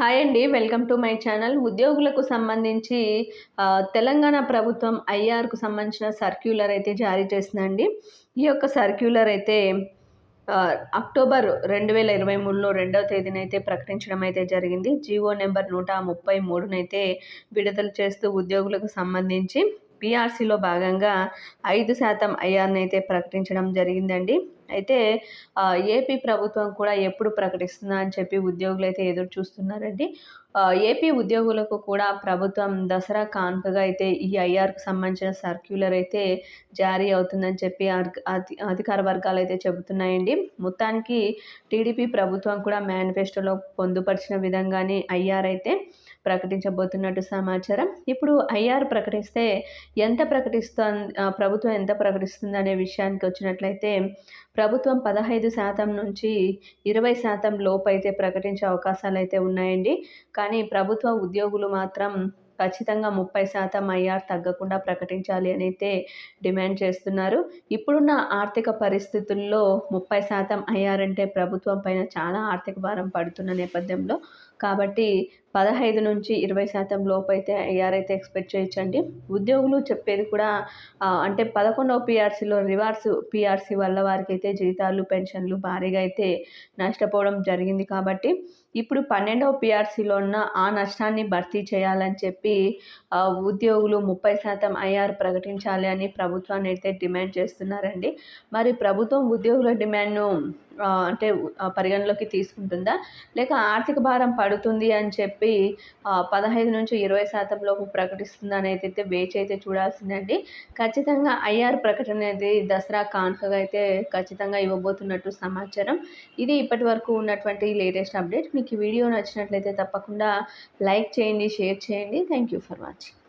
Hi అండి welcome to my channel ఉద్యోగులకు సంబంధించి తెలంగాణ ప్రభుత్వం ఐఆర్కు సంబంధించిన సర్క్యులర్ అయితే జారీ చేసిందండి. ఈ యొక్క సర్క్యులర్ అయితే అక్టోబర్ రెండు వేల ఇరవై మూడులో రెండవ తేదీనైతే ప్రకటించడం అయితే జరిగింది. జీవో నెంబర్ నూట ముప్పై మూడునైతే విడుదల చేస్తూ ఉద్యోగులకు సంబంధించి పిఆర్సీలో భాగంగా ఐదు శాతం ఐఆర్ని అయితే ప్రకటించడం జరిగిందండి. అయితే ఏపీ ప్రభుత్వం కూడా ఎప్పుడు ప్రకటిస్తుందా అని చెప్పి ఉద్యోగులు అయితే ఎదురు చూస్తున్నారండి. ఏపీ ఉద్యోగులకు కూడా ప్రభుత్వం దసరా కానుకగా అయితే ఈ ఐఆర్కి సంబంధించిన సర్క్యులర్ అయితే జారీ అవుతుందని చెప్పి అధికార వర్గాలు అయితే చెబుతున్నాయండి. మొత్తానికి టీడీపీ ప్రభుత్వం కూడా మేనిఫెస్టోలో పొందుపరిచిన విధంగానే ఐఆర్ అయితే ప్రకటించబోతున్నట్టు సమాచారం. ఇప్పుడు ఐఆర్ ప్రకటిస్తే ఎంత ప్రకటిస్తుంది ప్రభుత్వం ఎంత ప్రకటిస్తుంది అనే విషయానికి వచ్చినట్లయితే ప్రభుత్వం పదహైదు శాతం నుంచి ఇరవై శాతం లోపు అయితే ప్రకటించే అవకాశాలు అయితే ఉన్నాయండి. కానీ ప్రభుత్వ ఉద్యోగులు మాత్రం ఖచ్చితంగా ముప్పై శాతం ఐఆర్ తగ్గకుండా ప్రకటించాలి అని అయితే డిమాండ్ చేస్తున్నారు. ఇప్పుడున్న ఆర్థిక పరిస్థితుల్లో ముప్పై శాతం ఐఆర్ అంటే ప్రభుత్వం పైన చాలా ఆర్థిక భారం పడుతున్న నేపథ్యంలో. కాబట్టి పదహైదు నుంచి ఇరవై శాతం లోపు అయితే ఐఆర్ అయితే ఎక్స్పెక్ట్ చేయొచ్చండి. ఉద్యోగులు చెప్పేది కూడా అంటే పదకొండవ పిఆర్సీలో రివార్స్ పిఆర్సీ వల్ల వారికి అయితే జీతాలు పెన్షన్లు భారీగా అయితే నష్టపోవడం జరిగింది కాబట్టి ఇప్పుడు పన్నెండవ పిఆర్సీలో ఉన్న ఆ నష్టాన్ని భర్తీ చేయాలని చెప్పి చెప్పి ఉద్యోగులు ముప్పై శాతం ఐఆర్ ప్రకటించాలి అని ప్రభుత్వాన్ని అయితే డిమాండ్ చేస్తున్నారండి. మరి ప్రభుత్వం ఉద్యోగుల డిమాండ్ను అంటే పరిగణలోకి తీసుకుంటుందా? లేక ఆర్థిక భారం పడుతుంది అని చెప్పి పదహైదు నుంచి ఇరవై శాతం లోపు ప్రకటిస్తుందా అని అయితే వేచి అయితే చూడాల్సిందండి. ఖచ్చితంగా ఐఆర్ ప్రకటన అనేది దసరా కానుకగా అయితే ఖచ్చితంగా ఇవ్వబోతున్నట్టు సమాచారం. ఇది ఇప్పటి వరకు ఉన్నటువంటి లేటెస్ట్ అప్డేట్. మీకు ఈ వీడియో నచ్చినట్లయితే తప్పకుండా లైక్ చేయండి షేర్ చేయండి. Thank you for watching.